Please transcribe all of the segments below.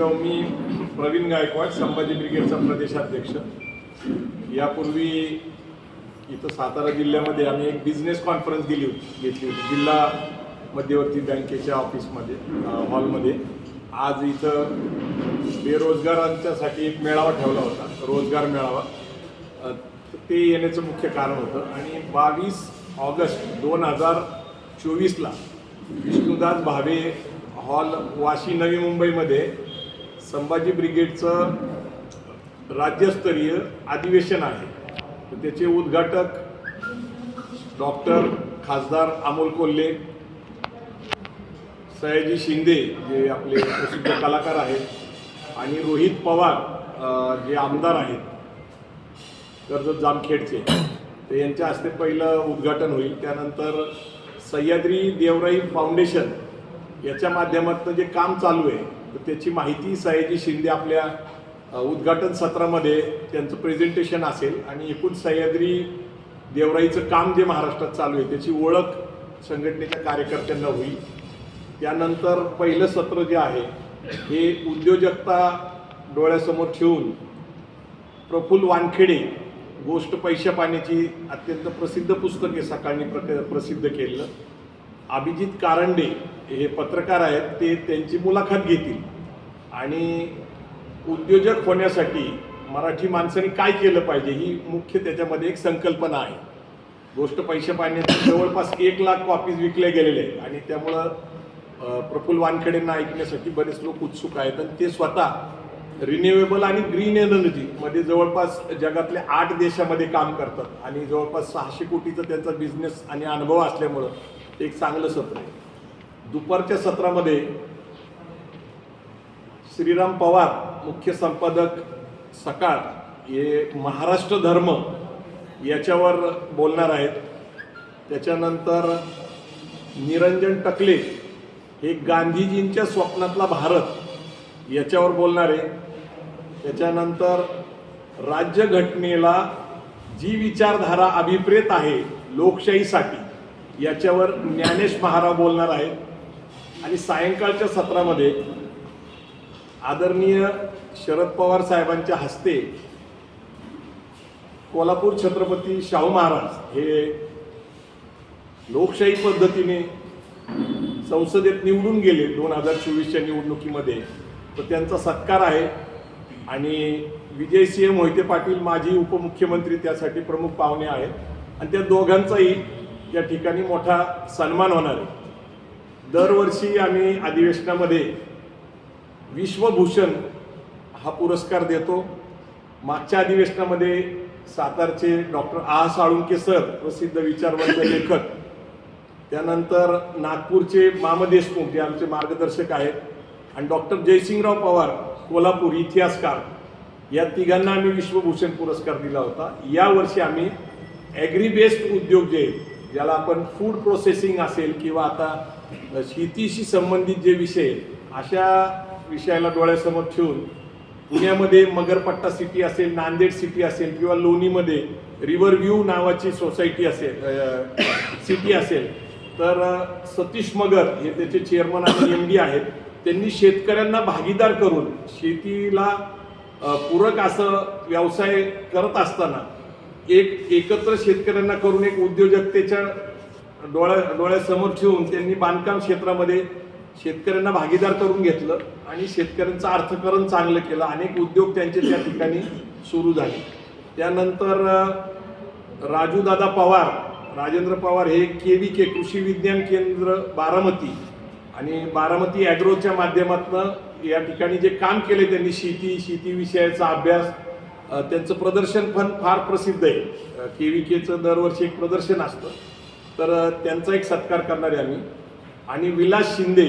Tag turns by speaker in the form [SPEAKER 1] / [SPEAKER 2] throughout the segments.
[SPEAKER 1] तेव्हा मी प्रवीण गायकवाड संभाजी ब्रिगेडचा प्रदेशाध्यक्ष. यापूर्वी इथं सातारा जिल्ह्यामध्ये आम्ही एक बिझनेस कॉन्फरन्स दिली होती घेतली होती जिल्हा मध्यवर्ती बँकेच्या ऑफिसमध्ये हॉलमध्ये आज इथं बेरोजगारांच्यासाठी एक मेळावा ठेवला होता रोजगार मेळावा. ते येण्याचं मुख्य कारण होतं. आणि बावीस ऑगस्ट दोन हजार चोवीसला विष्णुदास भावे हॉल वाशी नवी मुंबईमध्ये संभाजी ब्रिगेडचं राज्यस्तरीय अधिवेशन आहे. त्याचे उद्घाटक डॉक्टर खासदार अमोल कोल्हे सयाजी शिंदे जे आपले प्रसिद्ध कलाकार आहेत आणि रोहित पवार जे आमदार आहेत कर्जत जामखेडचे. तर यांच्या हस्ते पहिलं उद्घाटन होईल. त्यानंतर सह्याद्री देवराई फाउंडेशन याच्या माध्यमातून जे काम चालू आहे तर त्याची माहिती सयाजी शिंदे आपल्या उद्घाटन सत्रामध्ये त्यांचं प्रेझेंटेशन असेल. आणि एकूण सह्याद्री देवराईचं काम जे महाराष्ट्रात चालू आहे त्याची ओळख संघटनेच्या कार्यकर्त्यांना होईल. त्यानंतर पहिलं सत्र जे आहे हे उद्योजकता डोळ्यासमोर ठेवून प्रफुल्ल वानखेडे गोष्ट पैशा पाण्याची अत्यंत प्रसिद्ध पुस्तक आहे सकाळी प्रक प्रसिद्ध केलेलं. अभिजित कारंडे हे पत्रकार आहेत ते त्यांची मुलाखत घेतील. आणि उद्योजक होण्यासाठी मराठी माणसाने काय केलं पाहिजे ही मुख्य त्याच्यामध्ये एक संकल्पना आहे. गोष्ट पैसे पाण्याची जवळपास एक लाख कॉपीज विकले गेलेले आहेत आणि त्यामुळं प्रफुल्ल वानखेडेंना ऐकण्यासाठी बरेच लोक उत्सुक आहेत आणि ते स्वतः रिन्युएबल आणि ग्रीन एनर्जीमध्ये जवळपास जगातल्या आठ देशामध्ये काम करतात. आणि जवळपास सहाशे कोटीचा त्यांचा बिझनेस आणि अनुभव असल्यामुळं एक चांगलं सत्र आहे. दुपारच्या सत्रामध्ये श्रीराम पवार मुख्य संपादक सकाळ हे महाराष्ट्र धर्म याच्यावर बोलणार आहेत. त्याच्यानंतर निरंजन टकले हे गांधीजींच्या स्वप्नातला भारत याच्यावर बोलणार आहे. त्याच्यानंतर राज्यघटनेला जी विचारधारा अभिप्रेत आहे लोकशाहीसाठी याच्यावर ज्ञानेश महाराव बोलणार आहेत. आणि सायंकाळच्या सत्रामध्ये आदरणीय शरद पवार साहेबांच्या हस्ते कोल्हापूर छत्रपती शाहू महाराज हे लोकशाही पद्धतीने संसदेत निवडून गेले दोन हजार चोवीसच्या निवडणुकीमध्ये. तर त्यांचा सत्कार आहे. आणि विजयसिंह मोहिते पाटील माजी उपमुख्यमंत्री त्यासाठी प्रमुख पाहुणे आहेत. आणि त्या दोघांचाही या ठिकाणी मोठा सन्मान होणार आहे. दरवर्षी आम्ही अधिवेशनामध्ये विश्वभूषण हा पुरस्कार देतो. मागच्या अधिवेशनामध्ये सातारचे डॉक्टर आ साळुंके सर प्रसिद्ध विचारवंत लेखक त्यानंतर नागपूरचे माम देशमुख जे आमचे मार्गदर्शक आहेत आणि डॉक्टर जयसिंगराव पवार कोल्हापूर इतिहासकार या तिघांना आम्ही विश्वभूषण पुरस्कार दिला होता. यावर्षी आम्ही ॲग्री बेस्ड उद्योग जे ज्याला आपण फूड प्रोसेसिंग असेल किंवा आता शेतीशी संबंधित जे विषय अशा विषयाला डोळ्यासमोर ठेवून पुण्यामध्ये मगरपट्टा सिटी असेल नांदेड सिटी असेल किंवा लोणीमध्ये रिव्हर व्ह्यू नावाची सोसायटी असेल सिटी असेल तर सतीश मगर हे त्याचे चेअरमन आणि एम डी आहेत. त्यांनी शेतकऱ्यांना भागीदार करून शेतीला पूरक असं व्यवसाय करत असताना एक एकत्र शेतकऱ्यांना करून एक उद्योजकतेच्या डोळ्या डोळ्यासमोर ठेवून त्यांनी बांधकाम क्षेत्रामध्ये शेतकऱ्यांना भागीदार करून घेतलं आणि शेतकऱ्यांचं अर्थकरण चांगलं केलं. अनेक उद्योग त्यांचे त्या ठिकाणी सुरू झाले. त्यानंतर राजूदादा पवार राजेंद्र पवार हे के व्ही के कृषी विज्ञान केंद्र बारामती आणि बारामती ॲग्रोच्या माध्यमातून या ठिकाणी जे काम केले त्यांनी शेती शेतीविषयाचा अभ्यास त्यांचं प्रदर्शन पण फार प्रसिद्ध आहे. के व्ही केचं दरवर्षी एक प्रदर्शन असतं. तर त्यांचा एक सत्कार करणारे आम्ही. आणि विलास शिंदे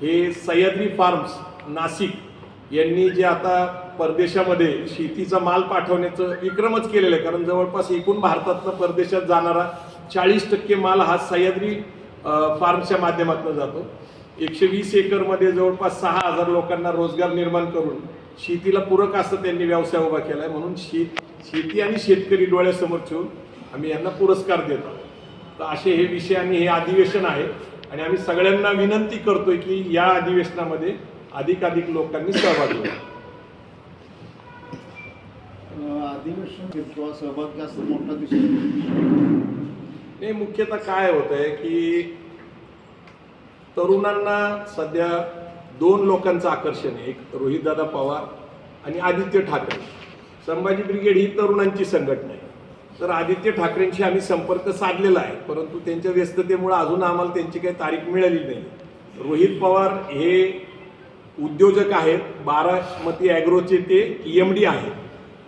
[SPEAKER 1] हे सह्याद्री फार्म्स नाशिक यांनी जे आता परदेशामध्ये शेतीचा माल पाठवण्याचं विक्रमच केलेलं आहे. कारण जवळपास एकूण भारतातनं परदेशात जाणारा चाळीस टक्के माल हा सह्याद्री फार्मच्या माध्यमातून जातो. एकशे वीस एकरमध्ये जवळपास सहा हजार लोकांना रोजगार निर्माण करून शेतीला पूरक असं त्यांनी व्यवसाय उभा केला आहे म्हणून शेत शेती आणि शेतकरी डोळ्यासमोर ठेवून आम्ही यांना पुरस्कार देतो तर असे हे विषय आणि हे अधिवेशन आहे. आणि आम्ही सगळ्यांना विनंती करतोय की या अधिवेशनामध्ये अधिकाधिक लोकांनी सहभागी
[SPEAKER 2] अं, अधिवेशन किंवा सहभाग जास्त मोठा दिसतो
[SPEAKER 1] नाही मुख्यतः काय होत आहे की तरुणांना सध्या दोन लोकांचं आकर्षण आहे. एक रोहितदादा पवार आणि आदित्य ठाकरे. संभाजी ब्रिगेड ही तरुणांची संघटना आहे. तर आदित्य ठाकरेंशी आम्ही संपर्क साधलेला आहे परंतु त्यांच्या व्यस्ततेमुळे अजून आम्हाला त्यांची काही तारीख मिळाली नाही. रोहित पवार हे उद्योजक आहेत बारामती ॲग्रोचे ते एम डी आहेत.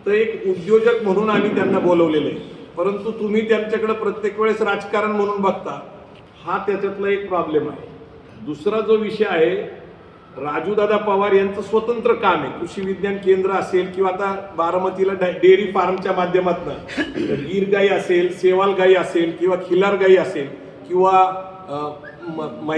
[SPEAKER 1] तर एक उद्योजक म्हणून आम्ही त्यांना बोलवलेलं आहे. परंतु तुम्ही त्यांच्याकडे प्रत्येक वेळेस राजकारण म्हणून बघता हा त्याच्यातला एक प्रॉब्लेम आहे. दुसरा जो विषय आहे राजूदादा पवार यांचं स्वतंत्र काम आहे. कृषी विज्ञान केंद्र असेल किंवा आता बारामतीला डेअरी फार्मच्या माध्यमातून गीर गाई असेल सेवाल गाई असेल किंवा खिलार गाई असेल किंवा अ, म-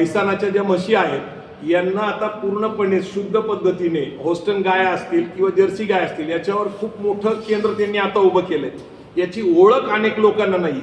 [SPEAKER 1] ज्या म्हशी आहेत यांना आता पूर्णपणे शुद्ध पद्धतीने होस्टन गाय असतील किंवा जर्सी गाय असतील याच्यावर खूप मोठं केंद्र त्यांनी आता उभं केलंय. याची ओळख अनेक लोकांना नाही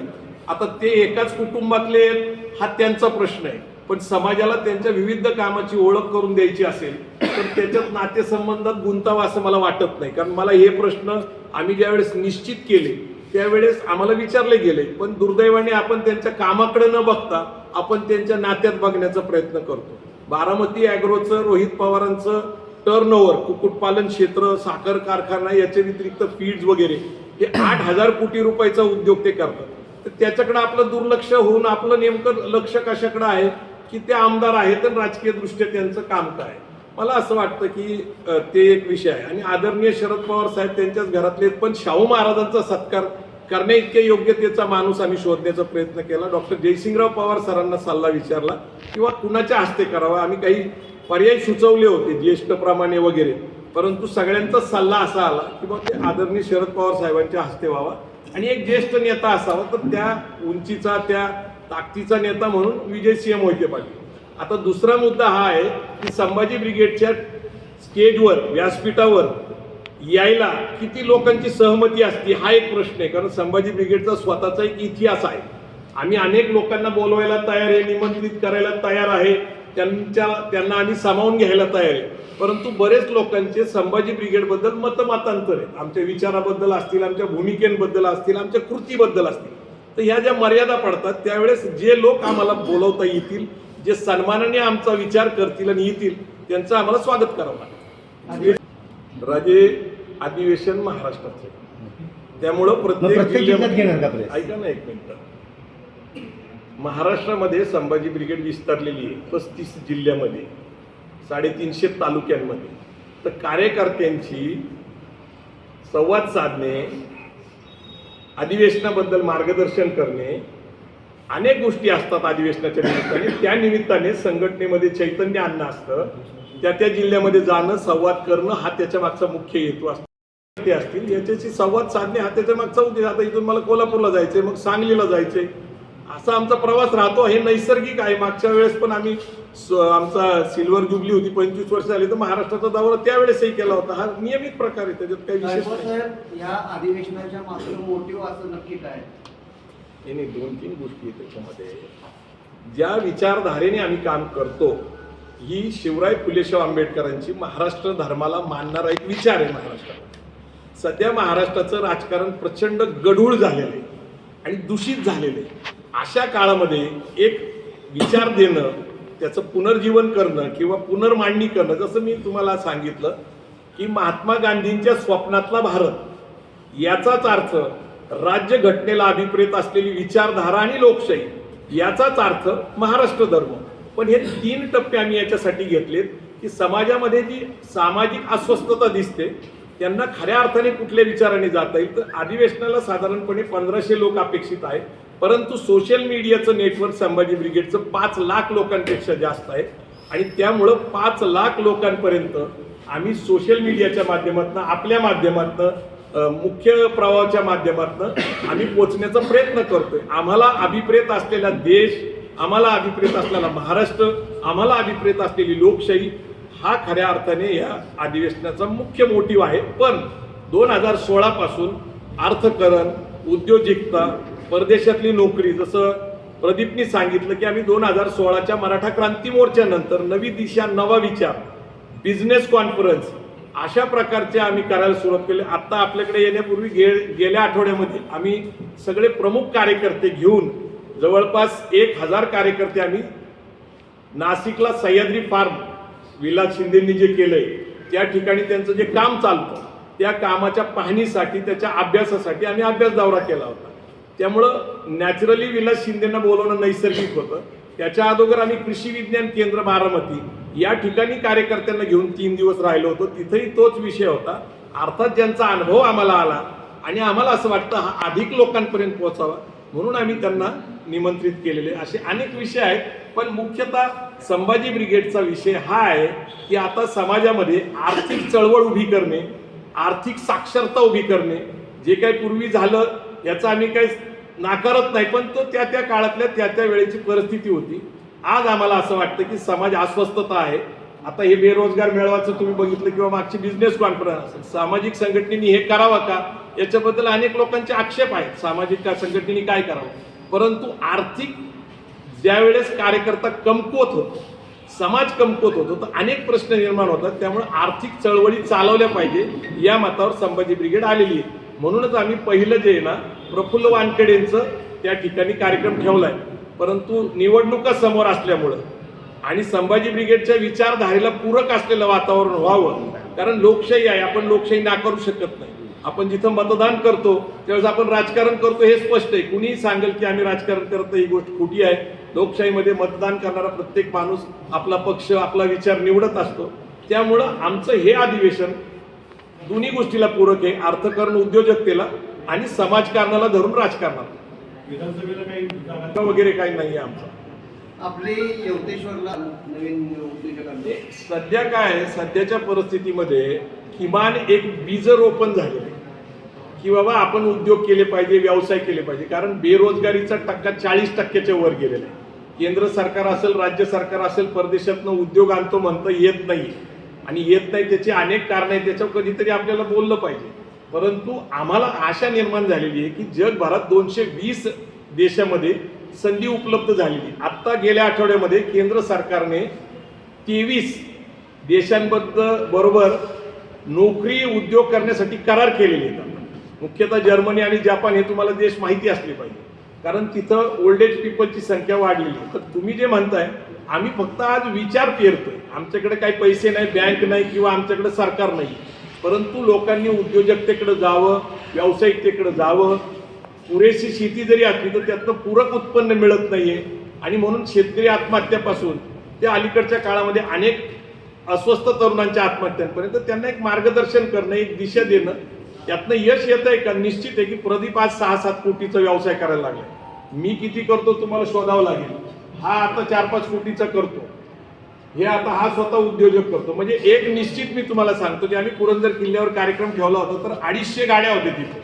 [SPEAKER 1] आता ते एकाच कुटुंबातले आहेत, हा त्यांचा प्रश्न आहे. पण समाजाला त्यांच्या विविध कामाची ओळख करून द्यायची असेल तर त्याच्यात नातेसंबंधात गुंतावं असं मला वाटत नाही. कारण मला हे प्रश्न आम्ही ज्यावेळेस निश्चित केले त्यावेळेस आम्हाला विचारले गेले पण दुर्दैवाने आपण त्यांच्या कामाकडे न बघता आपण त्यांच्या नात्यात बघण्याचा प्रयत्न करतो. बारामती ॲग्रोचं रोहित पवारांचं टर्नओव्हर कुक्कुटपालन क्षेत्र साखर कारखाना याच्या व्यतिरिक्त फीड्स वगैरे हे आठ हजार कोटी रुपयाचा उद्योग ते करतात. तर त्याच्याकडे आपलं दुर्लक्ष होऊन आपलं नेमकं लक्ष कशाकडे आहे? की ते आमदार आहेत आणि राजकीय दृष्ट्या त्यांचं काम काय? मला असं वाटतं की ते एक विषय आहे. आणि आदरणीय शरद पवार साहेब त्यांच्याच घरातले आहेत. पण शाहू महाराजांचा सत्कार करण्या इतक्या योग्यतेचा माणूस आम्ही शोधण्याचा प्रयत्न केला. डॉक्टर जयसिंगराव पवार सरांना सल्ला विचारला किंवा कुणाच्या हस्ते करावा? आम्ही काही पर्याय सुचवले होते ज्येष्ठप्रमाणे वगैरे. परंतु सगळ्यांचा सल्ला असा आला की बाबा ते आदरणीय शरद पवार साहेबांच्या हस्ते व्हावा. आणि एक ज्येष्ठ नेता असावा. तर त्या उंचीचा त्या ताकदीचा नेता म्हणून विजयसिंह मोहिते पाटील आता दुसरा मुद्दा हा आहे की संभाजी ब्रिगेडच्या स्टेजवर व्यासपीठावर यायला किती लोकांची सहमती असते हा एक प्रश्न आहे. कारण संभाजी ब्रिगेडचा स्वतःचा एक इतिहास आहे. आम्ही अनेक लोकांना बोलवायला तयार आहे निमंत्रित करायला तयार आहे. त्यांच्या त्यांना आम्ही सामावून घ्यायला तयार आहे. परंतु बरेच लोकांचे संभाजी ब्रिगेडबद्दल मतमतांतर आहेत. आमच्या विचाराबद्दल असतील आमच्या भूमिकेबद्दल असतील आमच्या कृतीबद्दल असतील. तर ह्या ज्या मर्यादा पडतात त्यावेळेस जे लोक आम्हाला बोलवता येतील जे सन्मानाने आमचा विचार करतील आणि येतील त्यांचं आम्हाला स्वागत करावं लागेल. राजे अधिवेशन महाराष्ट्राचे त्यामुळं प्रत्येक जिल्ह्यामध्ये? ऐका ना एक मिनिट. महाराष्ट्रामध्ये संभाजी ब्रिगेड विस्तारलेली आहे पस्तीस जिल्ह्यामध्ये साडेतीनशे तालुक्यांमध्ये. तर कार्यकर्त्यांची संवाद साधणे अधिवेशनाबद्दल मार्गदर्शन करणे अनेक गोष्टी असतात अधिवेशनाच्या निमित्ताने. त्या निमित्ताने संघटनेमध्ये चैतन्य आणणं असतं. त्या त्या जिल्ह्यामध्ये जाणं संवाद करणं हा त्याच्या मागचा मुख्य हेतू असतो. ते असतील. याच्याशी संवाद साधणे हा त्याच्या मागचा उद्देश. आता इथून मला कोल्हापूरला जायचंय मग सांगलीला जायचंय. असा आमचा प्रवास राहतो. हे नैसर्गिक आहे. मागच्या वेळेस पण आम्ही स- आमचा सिल्वर जुबली होती. पंचवीस वर्ष झाली तर महाराष्ट्राचा दौरा त्यावेळेसही केला होता. हा नियमित प्रकार आहे. त्याच्यात काही विशेष
[SPEAKER 3] या अधिवेशनाच्या मागचं मोटिव्ह असं नक्की काय?
[SPEAKER 1] नाही. दोन तीन गोष्टी आहेत त्याच्यामध्ये. ज्या विचारधारेने आम्ही काम करतो ही शिवराय फुलेशाह आंबेडकरांची महाराष्ट्र धर्माला मानणारा एक विचार आहे महाराष्ट्रात. सध्या महाराष्ट्राचं राजकारण प्रचंड गढूळ झालेलं आहे आणि दूषित झालेलं आहे. अशा काळामध्ये एक विचार देणं त्याचं पुनर्जीवन करणं किंवा पुनर्मांडणी करणं जसं मी तुम्हाला सांगितलं की महात्मा गांधींच्या स्वप्नातला भारत याचाच अर्थ राज्य घटनेला अभिप्रेत असलेली विचारधारा आणि लोकशाही याचाच अर्थ महाराष्ट्र धर्म. पण हे तीन टप्पे आम्ही याच्यासाठी घेतलेत की समाजामध्ये जी सामाजिक अस्वस्थता दिसते त्यांना खऱ्या अर्थाने कुठल्या विचाराने जाता येईल? तर अधिवेशनाला साधारणपणे पंधराशे लोक अपेक्षित आहेत. परंतु सोशल मीडियाचं नेटवर्क संभाजी ब्रिगेडचं पाच लाख लोकांपेक्षा जास्त आहे. आणि त्यामुळं पाच लाख लोकांपर्यंत आम्ही सोशल मीडियाच्या माध्यमातून आपल्या माध्यमातून मुख्य प्रवाहाच्या माध्यमातून आम्ही पोचण्याचा प्रयत्न करतोय. आम्हाला अभिप्रेत असलेला देश आम्हाला अभिप्रेत असलेला महाराष्ट्र आम्हाला अभिप्रेत असलेली लोकशाही हा खऱ्या अर्थाने या अधिवेशनाचा मुख्य मोटिव्ह आहे. पण दोन हजार सोळापासून अर्थकरण उद्योजकता परदेशातली नोकरी जसं प्रदीपनी सांगितलं की आम्ही दोन हजार सोळाच्या मराठा क्रांती मोर्चानंतर नवी दिशा नवा विचार बिझनेस कॉन्फरन्स अशा प्रकारचे आम्ही करायला सुरुवात केली. आत्ता आपल्याकडे येण्यापूर्वी गे गेल्या आठवड्यामध्ये आम्ही सगळे प्रमुख कार्यकर्ते घेऊन जवळपास एक हजार कार्यकर्ते आम्ही नाशिकला सह्याद्री फार्म विलास शिंदेंनी जे केलंय त्या ठिकाणी त्यांचं जे काम चालतं त्या कामाच्या पाहणीसाठी त्याच्या अभ्यासासाठी आम्ही अभ्यास दौरा केला होता. त्यामुळं नॅचरली विलास शिंदेंना बोलवणं नैसर्गिक होतं. त्याच्या अगोदर आम्ही कृषी विज्ञान केंद्र बारामती या ठिकाणी कार्यकर्त्यांना घेऊन तीन दिवस राहिलो होतो. तिथेही तोच विषय होता. अर्थात ज्यांचा अनुभव आम्हाला आला आणि आम्हाला असं वाटतं हा अधिक लोकांपर्यंत पोहोचावा म्हणून आम्ही त्यांना निमंत्रित केलेले. असे अनेक विषय आहेत पण मुख्यतः संभाजी ब्रिगेडचा विषय हा आहे की आता समाजामध्ये आर्थिक चळवळ उभी करणे आर्थिक साक्षरता उभी करणे जे काही पूर्वी झालं याचा आम्ही काही नाकारत नाही पण तो त्या त्या काळातल्या त्या त्या वेळेची परिस्थिती होती. आज आम्हाला असं वाटतं की समाज अस्वस्थता आहे. आता हे बेरोजगार मेळाव्याचं तुम्ही बघितलं किंवा मागची बिझनेस कॉन्फरन्स असेल सामाजिक संघटनेनी हे करावं का? याच्याबद्दल अनेक लोकांचे आक्षेप आहेत. सामाजिक का- संघटनेने काय करावं? परंतु आर्थिक ज्यावेळेस कार्यकर्ता कमकुवत होतो समाज कमकुवत होतो तर अनेक प्रश्न निर्माण होतात. त्यामुळे आर्थिक चळवळी चालवल्या पाहिजे. या मतावर संभाजी ब्रिगेड आलेली आहे. म्हणूनच आम्ही पहिलं जे आहे ना प्रफुल्ल वानखेडेंचं त्या ठिकाणी कार्यक्रम ठेवलाय. परंतु निवडणुका समोर असल्यामुळं आणि संभाजी ब्रिगेडच्या विचारधारेला पूरक असलेलं वातावरण व्हावं कारण लोकशाही आहे आपण लोकशाही नाकारू शकत नाही. आपण जिथं मतदान करतो त्यावेळेस आपण राजकारण करतो हे स्पष्ट आहे. कुणीही सांगेल की आम्ही राजकारण करतो ही गोष्ट खोटी आहे. लोकशाहीमध्ये मतदान करणारा प्रत्येक माणूस आपला पक्ष आपला विचार निवडत असतो. त्यामुळं आमचं हे अधिवेशन दोन्ही गोष्टीला पूरक आहे. अर्थकारण उद्योजकतेला आणि समाजकारणाला धरून राजकारणाला.
[SPEAKER 4] विधानसभेला
[SPEAKER 1] वगैरे काही नाही आहे आमचं.
[SPEAKER 3] आपले येवतेश्वरला नवीन
[SPEAKER 1] सध्या काय आहे? सध्याच्या परिस्थितीमध्ये किमान एक बीजरोपण झालेलं आहे. की बाबा आपण उद्योग केले पाहिजे व्यवसाय केले पाहिजे. कारण बेरोजगारीचा टक्का चाळीस टक्क्याच्या वर गेलेला आहे. केंद्र सरकार असेल राज्य सरकार असेल परदेशातनं उद्योग आणतो म्हणतं येत नाही आणि येत नाही त्याची अनेक कारणं आहेत त्याच्यावर कधीतरी आपल्याला बोललं पाहिजे. परंतु आम्हाला आशा निर्माण झालेली आहे की जगभरात दोनशे वीस देशामध्ये संधी उपलब्ध झालेली. आत्ता गेल्या आठवड्यामध्ये केंद्र सरकारने तेवीस देशांबद्दल बरोबर नोकरी उद्योग करण्यासाठी करार केलेले आहेत मुख्यतः जर्मनी आणि जपान हे तुम्हाला देश माहिती असले पाहिजे. कारण तिथं ओल्ड एज पीपलची संख्या वाढलेली आहे. तर तुम्ही जे म्हणताय आम्ही फक्त आज विचार पेरतोय. आमच्याकडे काही पैसे नाही बँक नाही किंवा आमच्याकडे सरकार नाही. परंतु लोकांनी उद्योजकतेकडे जावं व्यावसायिकतेकडे जावं. पुरेशी शेती जरी असली तर त्यातनं पूरक उत्पन्न मिळत नाहीये. आणि म्हणून शेतकरी आत्महत्यापासून ते अलीकडच्या काळामध्ये अनेक अस्वस्थ तरुणांच्या आत्महत्यांपर्यंत त्यांना एक मार्गदर्शन करणं एक दिशा देणं त्यातनं यश येत आहे का? निश्चित आहे की प्रदीप आज सहा सात कोटीचा व्यवसाय करायला लागला. मी किती करतो तुम्हाला शोधावं लागेल. हा आता चार पाच कोटीचा करतो. हे आता हा स्वतः उद्योजक करतो. म्हणजे एक निश्चित मी तुम्हाला सांगतो की आम्ही पुरंदर किल्ल्यावर कार्यक्रम ठेवला होता तर अडीचशे गाड्या होत्या तिथे.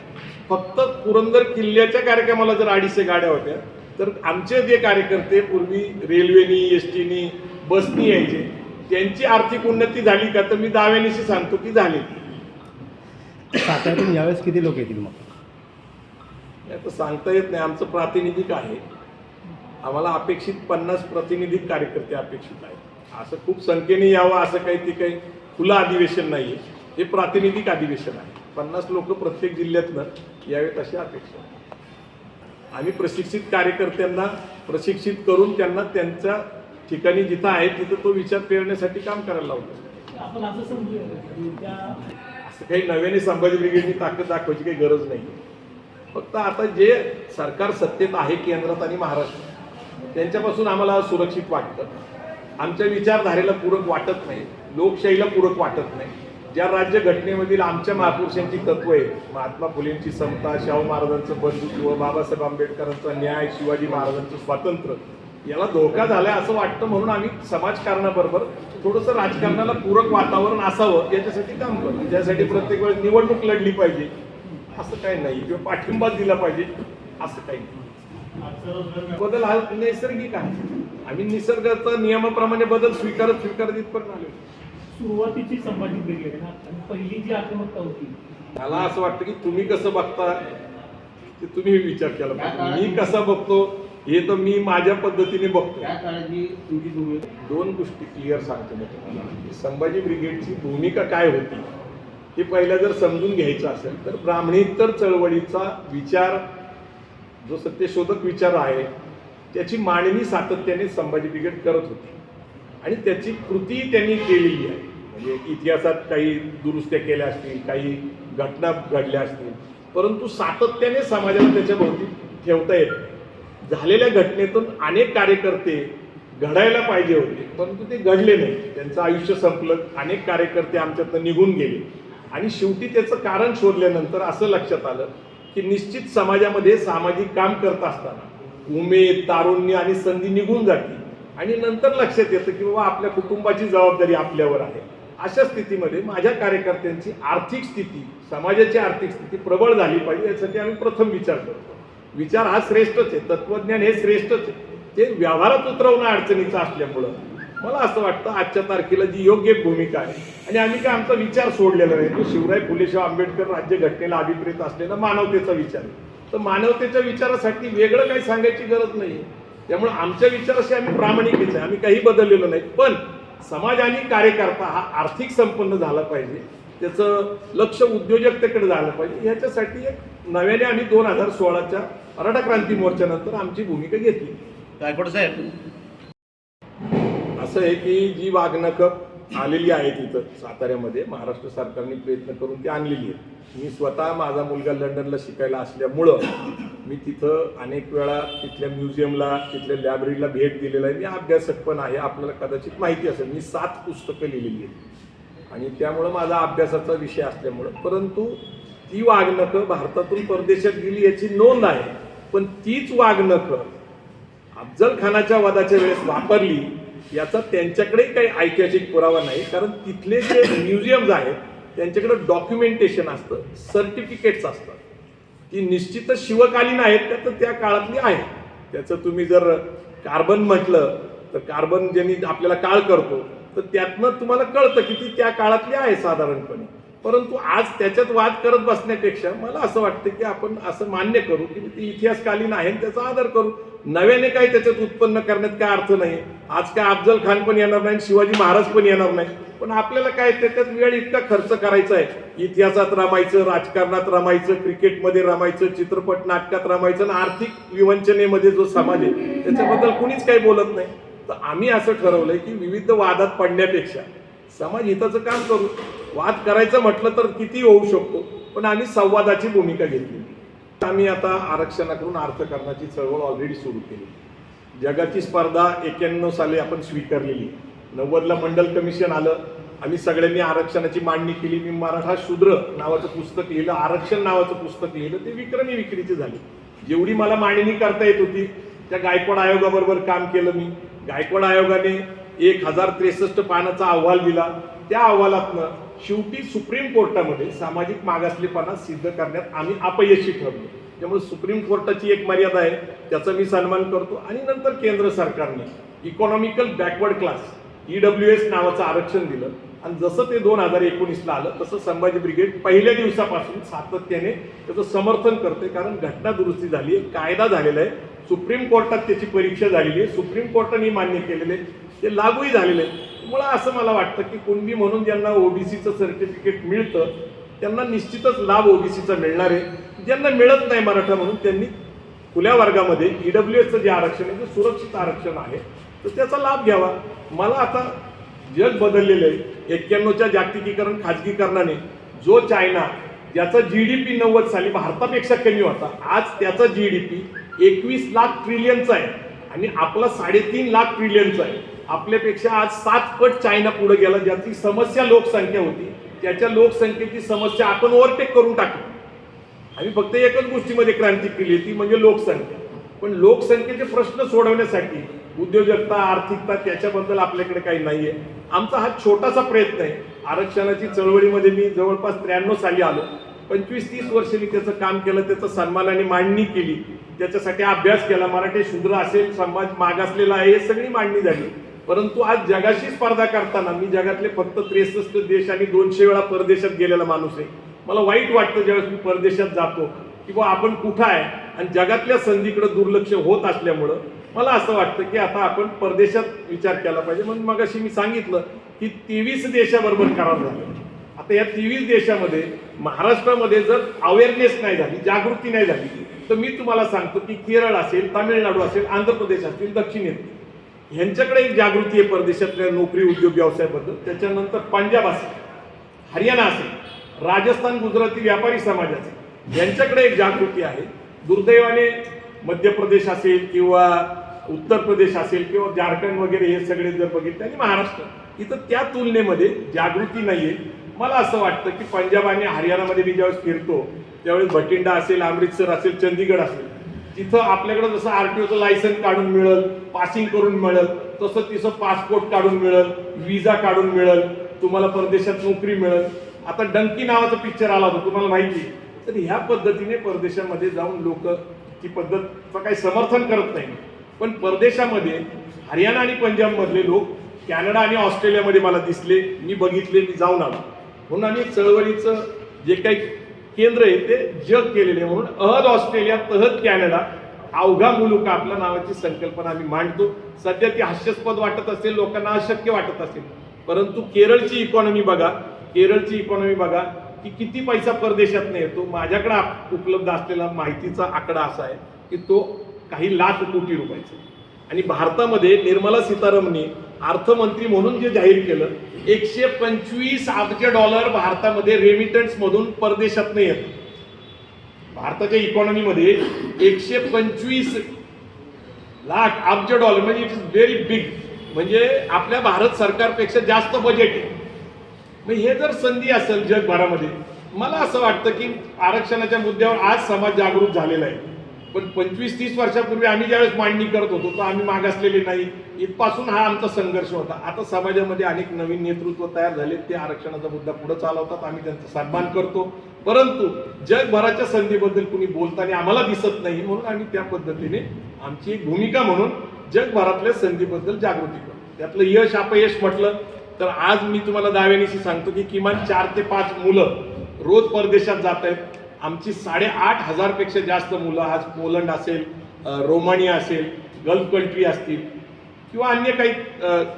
[SPEAKER 1] फक्त पुरंदर किल्ल्याच्या कार्यक्रमाला जर अडीचशे गाड्या होत्या तर आमचे जे कार्यकर्ते पूर्वी रेल्वेनी एस टीनी बसनी यायचे त्यांची आर्थिक उन्नती झाली का? तर मी दाव्यानिशी सांगतो की झाली.
[SPEAKER 5] साताऱ्यातून यावेळेस किती लोक येतील मग?
[SPEAKER 1] आता सांगता येत नाही. आमचं प्रातिनिधिक आहे. आम्हाला अपेक्षित पन्नास प्रातिनिधिक कार्यकर्ते अपेक्षित आहेत. असं खूप संख्येने यावं असं काही ते काही खुलं अधिवेशन नाही आहे हे प्रातिनिधिक अधिवेशन आहे. पन्नास लोक प्रत्येक जिल्ह्यातनं यावेत अशी अपेक्षा आहे. आम्ही प्रशिक्षित कार्यकर्त्यांना प्रशिक्षित करून त्यांना त्यांच्या ठिकाणी जिथं आहे तिथं तो विचार पेरण्यासाठी काम करायला लावतो.
[SPEAKER 4] आपण असं
[SPEAKER 1] काही नव्याने संभाजी ब्रिगेडनी ताकद दाखवायची काही गरज नाही फक्त आता जे सरकार सत्तेत आहे केंद्रात आणि महाराष्ट्रात त्यांच्यापासून आम्हाला सुरक्षित वाटतं. आमच्या विचारधारेला पूरक वाटत नाही. लोकशाहीला पूरक वाटत नाही. ज्या राज्य घटनेमधील आमच्या महापुरुषांची तत्व आहे महात्मा फुलेंची समता शाहू महाराजांचं बंधुत्व बाबासाहेब आंबेडकरांचा न्याय शिवाजी महाराजांचं स्वातंत्र्य याला धोका झालाय असं वाटतं म्हणून आम्ही समाजकारणाबरोबर थोडंसं राजकारणाला पूरक वातावरण असावं याच्यासाठी काम करतो. त्यासाठी प्रत्येक वेळेस निवडणूक लढली पाहिजे. असं काही नाही. किंवा पाठिंबा दिला पाहिजे. असं काही नाही. बदल हा नैसर्गिक आहे. आम्ही निसर्गाचा नियमाप्रमाणे बदल स्वीकारत स्वीकारत इथपर्यंत आलो
[SPEAKER 4] सुरुवातीची संभाजी ब्रिगेड आहे ना? आणि पहिली जी आक्रमकता होती.
[SPEAKER 1] मला असं वाटतं की तुम्ही कसं बघता ते तुम्ही विचार केला पाहिजे. मी कसा बघतो हे तर मी माझ्या पद्धतीने बघतो.
[SPEAKER 3] त्या काळाची तुमची भूमिका
[SPEAKER 1] दोन गोष्टी क्लिअर सांगतो मी तुम्हाला. संभाजी ब्रिगेडची भूमिका काय होती हे पहिला जर समजून घ्यायचं असेल तर ब्राह्मणेतर चळवळीचा विचार जो सत्यशोधक विचार आहे त्याची मांडणी सातत्याने संभाजी ब्रिगेड करत होती. आणि त्याची कृती त्यांनी केलेली आहे. म्हणजे इतिहासात काही दुरुस्त्या केल्या असतील काही घटना घडल्या असतील परंतु सातत्याने समाजाला त्याच्या भोवती ठेवता येत नाही. झालेल्या घटनेतून अनेक कार्यकर्ते घडायला पाहिजे होते परंतु ते घडले नाही. त्यांचं आयुष्य संपलं अनेक कार्यकर्ते आमच्यातनं निघून गेले. आणि शेवटी त्याचं कारण शोधल्यानंतर असं लक्षात आलं की निश्चित समाजामध्ये सामाजिक काम करत असताना उमेद तारुण्य आणि संधी निघून जाते. आणि नंतर लक्षात येतं की बाबा आपल्या कुटुंबाची जबाबदारी आपल्यावर आहे. अशा स्थितीमध्ये माझ्या कार्यकर्त्यांची आर्थिक स्थिती समाजाची आर्थिक स्थिती प्रबळ झाली पाहिजे यासाठी आम्ही प्रथम विचार करतो. विचार हा श्रेष्ठच आहे. तत्वज्ञान हे श्रेष्ठच आहे. ते व्यवहारात उतरवणं अडचणीचं असल्यामुळं मला असं वाटतं आजच्या तारखेला जी योग्य भूमिका आहे. आणि आम्ही काय आमचा विचार सोडलेला नाही. तो शिवराय फुले आंबेडकर राज्य घटनेला अभिप्रेत असलेला मानवतेचा विचार तर मानवतेच्या विचारासाठी वेगळं काही सांगायची गरज नाही. त्यामुळे आमच्या विचाराशी आम्ही प्रामाणिकच आहे. आम्ही काही बदललेलो नाही. पण समाज आणि कार्यकर्ता हा आर्थिक संपन्न झाला पाहिजे. त्याचं लक्ष उद्योजकतेकडे झालं पाहिजे. ह्याच्यासाठी एक नव्याने आम्ही दोन हजार सोळाच्या मराठा क्रांती मोर्चानंतर आमची भूमिका घेतली.
[SPEAKER 2] गायकवाड साहेब
[SPEAKER 1] असं आहे की जी वागणकं आलेली आहेत तिथं साताऱ्यामध्ये महाराष्ट्र सरकारने प्रयत्न करून ती आणलेली आहे मी स्वतः माझा मुलगा लंडनला शिकायला असल्यामुळं मी तिथं अनेक वेळा तिथल्या म्युझियमला तिथल्या लायब्ररीला भेट दिलेला आहे. मी अभ्यासक पण आहे आपल्याला कदाचित माहिती असेल. मी सात पुस्तकं लिहिलेली आहेत. आणि त्यामुळं माझा अभ्यासाचा विषय असल्यामुळं. परंतु ती वागणकं भारतातून परदेशात गेली याची नोंद आहे. पण तीच वाघनखं अफजल खानाच्या वादाच्या वेळेस वापरली याचा त्यांच्याकडेही काही ऐतिहासिक पुरावा नाही. कारण तिथले जे म्युझियम्स आहेत त्यांच्याकडे डॉक्युमेंटेशन असतं सर्टिफिकेट्स असतात. ती निश्चितच शिवकालीन आहेत का तर त्या काळातली आहे त्याचं तुम्ही जर कार्बन म्हटलं तर कार्बन ज्यांनी आपल्याला काळ करतो तर त्यातनं तुम्हाला कळतं की ती त्या काळातली आहे साधारणपणे. परंतु आज त्याच्यात वाद करत बसण्यापेक्षा मला असं वाटतं की आपण असं मान्य करू की ती इतिहासकालीन आहे आणि त्याचा आदर करू. नव्याने काही त्याच्यात उत्पन्न करण्यात काय अर्थ नाही. आज काय अफजल खान पण येणार नाही शिवाजी महाराज पण येणार नाही. पण आपल्याला काय त्याच्यात वेळ इतका खर्च करायचा आहे. इतिहासात रमायचं राजकारणात रमायचं क्रिकेटमध्ये रमायचं चित्रपट नाटकात रमायचं आणि आर्थिक विवंचनेमध्ये जो समाज आहे त्याच्याबद्दल कुणीच काही बोलत नाही. तर आम्ही असं ठरवलंय की विविध वादात पडण्यापेक्षा समाज हिताचं काम करू. वाद करायचं म्हटलं तर किती होऊ शकतो पण आम्ही संवादाची भूमिका घेतली. आम्ही आता आरक्षणाकडून अर्थकारणाची चळवळ ऑलरेडी सुरू केली. जगाची स्पर्धा एक्याण्णव साली आपण स्वीकारलेली. नव्वदला मंडल कमिशन आलं. आम्ही सगळ्यांनी आरक्षणाची मांडणी केली. मी मराठा शूद्र नावाचं पुस्तक लिहिलं. आरक्षण नावाचं पुस्तक लिहिलं. ते विक्रमी विक्रीचे झाले. जेवढी मला मांडणी करता येत होती त्या गायकवाड आयोगाबरोबर काम केलं मी. गायकवाड आयोगाने एक हजार त्रेसष्ट पानाचा अहवाल दिला. त्या अहवालातनं शेवटी सुप्रीम कोर्टामध्ये सामाजिक मागासलेपणा सिद्ध करण्यात आम्ही अपयशी ठरलो. त्यामुळे सुप्रीम कोर्टाची एक मर्यादा आहे त्याचा मी सन्मान करतो. आणि नंतर केंद्र सरकारने economical backward class E W S नावाचं आरक्षण दिलं. आणि जसं ते दोन हजार एकोणीसला आलं तसं संभाजी ब्रिगेड पहिल्या दिवसापासून सातत्याने त्याचं समर्थन करते कारण घटना दुरुस्ती झाली आहे कायदा झालेला आहे. सुप्रीम कोर्टात त्याची परीक्षा झालेली आहे. सुप्रीम कोर्टाने मान्य केलेले आहे. ते लागूही झालेले आहे त्यामुळं असं मला वाटतं की कुणबी म्हणून ज्यांना ओबीसीचं सर्टिफिकेट मिळतं त्यांना निश्चितच लाभ ओबीसीचा मिळणार आहे. ज्यांना मिळत नाही मराठा म्हणून त्यांनी खुल्या वर्गामध्ये ईडब्ल्यू एसचं जे आरक्षण आहे ते सुरक्षित आरक्षण आहे. तर त्याचा लाभ घ्यावा. मला आता जग बदललेलं आहे. एक्क्याण्णवच्या जागतिकीकरण खाजगीकरणाने जो चायना ज्याचा जी डी पी नव्वद साली भारतापेक्षा कमी होता आज त्याचा जी डी पी एकवीस लाख ट्रिलियनचा आहे. आणि आपला साडेतीन लाख ट्रिलियनचा आहे. आपल्यापेक्षा आज सात पट चायना पुढे गेला ज्याची समस्या लोकसंख्या होती. त्याच्या लोकसंख्येची समस्या आपण ओव्हरटेक करून टाकली. आम्ही फक्त एकच गोष्टीमध्ये क्रांती केली ती म्हणजे लोकसंख्या. पण लोकसंख्येचे प्रश्न सोडवण्यासाठी उद्योजकता आर्थिकता त्याच्याबद्दल आपल्याकडे काही नाहीये. आमचा हा छोटासा प्रयत्न आहे. आरक्षणाची चळवळीमध्ये मी जवळपास त्र्याण्णव साली आलो. पंचवीस तीस वर्ष मी त्याचं काम केलं त्याचं सन्मानाने मांडणी केली. त्याच्यासाठी अभ्यास केला. मराठी शूद्र असेल समाज मागासलेला आहे हे सगळी मांडणी झाली. परंतु आज जगाशी स्पर्धा करताना मी जगातले फक्त त्रेसष्ट देश आणि दोनशे वेळा परदेशात गेलेला माणूस आहे. मला वाईट वाटतं ज्यावेळेस मी परदेशात जातो की बुवा आपण कुठं आहे आणि जगातल्या संधीकडे दुर्लक्ष होत असल्यामुळं मला असं वाटतं की आता आपण परदेशात विचार केला पाहिजे. म्हणून मग मी सांगितलं की तेवीस देशाबरोबर करार झाला. आता या तेवीस देशामध्ये महाराष्ट्रामध्ये जर अवेअरनेस नाही झाली जागृती नाही झाली तर मी तुम्हाला सांगतो की केरळ असेल तामिळनाडू असेल आंध्र प्रदेश असतील दक्षिणेत ह्यांच्याकडे एक जागृती आहे परदेशातल्या नोकरी उद्योग व्यवसायाबद्दल. त्याच्यानंतर पंजाब असेल हरियाणा असेल राजस्थान गुजराती व्यापारी समाज असेल यांच्याकडे एक जागृती आहे. दुर्दैवाने मध्य प्रदेश असेल किंवा उत्तर प्रदेश असेल किंवा झारखंड वगैरे हे सगळे जर बघितले आणि महाराष्ट्र इथं त्या तुलनेमध्ये जागृती नाही आहे मला असं वाटतं की पंजाब आणि हरियाणामध्ये मी ज्यावेळेस फिरतो त्यावेळेस भटिंडा असेल अमृतसर असेल चंदीगड असेल तिथं आपल्याकडे जसं आरटीओचं लायसन काढून मिळेल पासिंग करून मिळेल तसं तिचं पासपोर्ट काढून मिळेल विजा काढून मिळेल तुम्हाला परदेशात नोकरी मिळेल. आता डंकी नावाचा पिक्चर आला होता तुम्हाला माहिती आहे. तर ह्या पद्धतीने परदेशामध्ये जाऊन लोक ती पद्धतचं काही समर्थन करत नाही. पण परदेशामध्ये हरियाणा आणि पंजाबमधले लोक कॅनडा आणि ऑस्ट्रेलियामध्ये मला दिसले मी बघितले मी जाऊन आलो. म्हणून आम्ही चळवळीचं जे काही केंद्र आहे ते जग केलेले आहे. म्हणून अहद ऑस्ट्रेलिया तहत कॅनडा अवघा मुलुका आपल्या नावाची संकल्पना आम्ही मांडतो. सध्या ती हास्यास्पद वाटत असेल लोकांना अशक्य वाटत असेल. परंतु केरळची इकॉनॉमी बघा केरळची इकॉनॉमी बघा की किती पैसा परदेशात येतो. माझ्याकडे उपलब्ध असलेला माहितीचा आकडा असा आहे की तो काही लाख कोटी रुपयाचा आणि भारतामध्ये निर्मला सीतारामने अर्थमंत्री म्हणून जे जाहीर केलं एकशे पंचवीस अब्ज डॉलर भारतामध्ये रेमिटन्स मधून परदेशात येतं. भारताच्या इकॉनॉमीमध्ये एकशे पंचवीस लाख अब्ज डॉलर म्हणजे इट इज व्हेरी बिग म्हणजे आपल्या भारत सरकारपेक्षा जास्त बजेट आहे. मग हे जर संधी असेल जगभरामध्ये मला असं वाटतं की आरक्षणाच्या मुद्द्यावर आज समाज जागृत झालेला आहे. पण पंचवीस तीस वर्षापूर्वी आम्ही ज्यावेळेस मांडणी करत होतो तर आम्ही मागासलेले नाही. इथपासून हा आमचा संघर्ष होता. आता समाजामध्ये अनेक नवीन नेतृत्व तयार झाले ते आरक्षणाचा मुद्दा पुढे चालवतात आम्ही त्यांचा सन्मान करतो. परंतु जगभराच्या संधीबद्दल कुणी बोलताना आम्हाला दिसत नाही म्हणून आम्ही त्या पद्धतीने आमची एक भूमिका म्हणून जगभरातल्या संधीबद्दल जागृती करतो. त्यातलं यश अपयश म्हटलं तर आज मी तुम्हाला दाव्यानिशी सांगतो की किमान चार ते पाच मुलं रोज परदेशात जात आहेत आमची साडेआठ हजारपेक्षा जास्त मुलं आज पोलंड असेल रोमानिया असेल गल्फ कंट्री असतील किंवा अन्य काही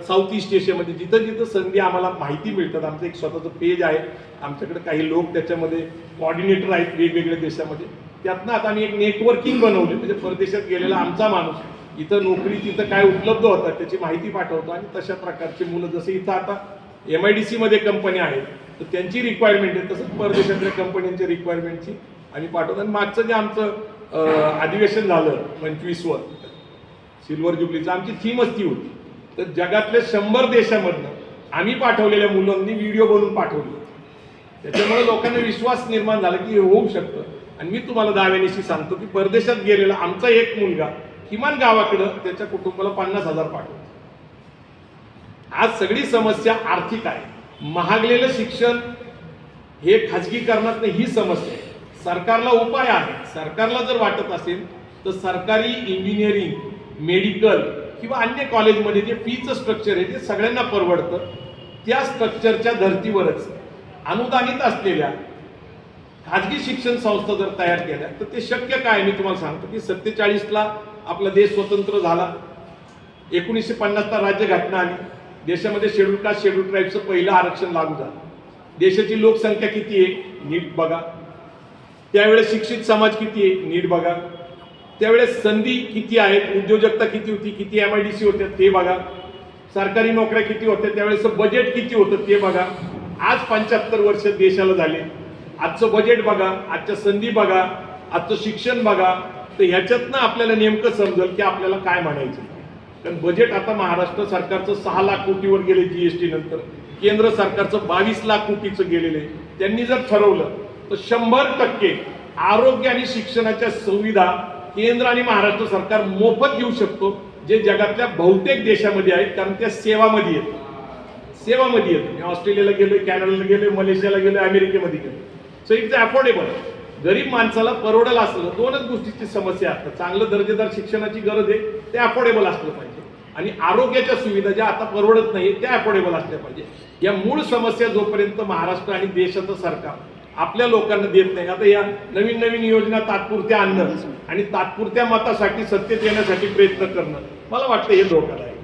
[SPEAKER 1] साऊथ ईस्ट एशियामध्ये जिथं जिथं संधी आम्हाला माहिती मिळतात आमचं एक स्वतःचं पेज आहे आमच्याकडे काही लोक त्याच्यामध्ये कॉर्डिनेटर आहेत वेगवेगळ्या देशामध्ये त्यातनं आता आम्ही एक नेटवर्किंग बनवले म्हणजे परदेशात गेलेला आमचा माणूस इथं नोकरी तिथं काय उपलब्ध होतात त्याची माहिती पाठवतो आणि तशा प्रकारची मुलं जसे इथं आता एम आय डी सीमध्ये कंपन्या आहेत तर त्यांची रिक्वायरमेंट आहे. तसंच परदेशातल्या कंपन्यांच्या रिक्वायरमेंटची आम्ही पाठवतो आणि मागचं जे आमचं अधिवेशन झालं पंचवीसवर सिल्वर जुबलीचं आमची थीमच ती होती. तर जगातल्या शंभर देशामधनं आम्ही पाठवलेल्या मुलांनी व्हिडिओ बनवून पाठवले. त्याच्यामुळे लोकांना विश्वास निर्माण झाला की हे होऊ शकतं. आणि मी तुम्हाला दाव्यानिशी सांगतो की परदेशात गेलेला आमचा एक मुलगा किमान गावाकडं त्याच्या कुटुंबाला पन्नास हजार पाठवतो. आज सगळी समस्या आर्थिक आहे. महागलेलं शिक्षण हे खाजगीकरणात ही समस्या आहे सरकारला उपाय आहे सरकारला जर वाटत असेल तर सरकारी इंजिनिअरिंग मेडिकल किंवा अन्य कॉलेजमध्ये जे फीचं स्ट्रक्चर आहे ते सगळ्यांना परवडतं. त्या स्ट्रक्चरच्या धर्तीवरच अनुदानित असलेल्या खाजगी शिक्षण संस्था जर तयार केल्या तर ते शक्य काय मी तुम्हाला सांगतो की सत्तेचाळीसला आपला देश स्वतंत्र झाला. एकोणीसशे पन्नासला राज्यघटना आली. देशामध्ये शेड्यूल कास्ट शेड्यूल ट्राईबचं पहिलं आरक्षण लागू झालं? देशाची लोकसंख्या किती आहे? नीट बघा. त्यावेळेस शिक्षित समाज किती आहे? नीट बघा. त्यावेळेस संधी किती आहेत? उद्योजकता किती होती? किती एम आय डी सी होत्या? ते बघा. सरकारी नोकऱ्या किती होत्या? त्यावेळेस बजेट किती होतं? ते बघा. आज पंच्याहत्तर वर्ष देशाला झाले. आजचं बजेट बघा. आजच्या संधी बघा. आजचं शिक्षण बघा. तर ह्याच्यातनं आपल्याला नेमकं समजेल की आपल्याला काय म्हणायचं. कारण बजेट आता महाराष्ट्र सरकारचं सहा लाख कोटीवर गेले जीएसटी नंतर. केंद्र सरकारचं बावीस लाख कोटीचं गेलेलं आहे. त्यांनी जर ठरवलं तर शंभर टक्के आरोग्य आणि शिक्षणाच्या सुविधा केंद्र आणि महाराष्ट्र सरकार मोफत देऊ शकतो जे जगातल्या बहुतेक देशामध्ये आहेत कारण त्या सेवामध्ये येतात सेवामध्ये येत मी ऑस्ट्रेलियाला गेलोय कॅनडाला गेलोय मलेशियाला गेलोय अमेरिकेमध्ये गेलोय. सो इट्स अफोर्डेबल गरीब माणसाला परवडलं असलं दोनच गोष्टीची समस्या असतात. चांगलं दर्जेदार शिक्षणाची गरज आहे ते अफोर्डेबल असलं पाहिजे. आणि आरोग्याच्या सुविधा ज्या आता परवडत नाही त्या अफोर्डेबल असल्या पाहिजे. या मूळ समस्या जोपर्यंत महाराष्ट्र आणि देशाचं सरकार आपल्या लोकांना देत नाही आता या नवीन नवीन योजना तात्पुरत्या आणणं आणि तात्पुरत्या मतासाठी सत्तेत येण्यासाठी प्रयत्न करणं मला वाटतं हे धोकादायक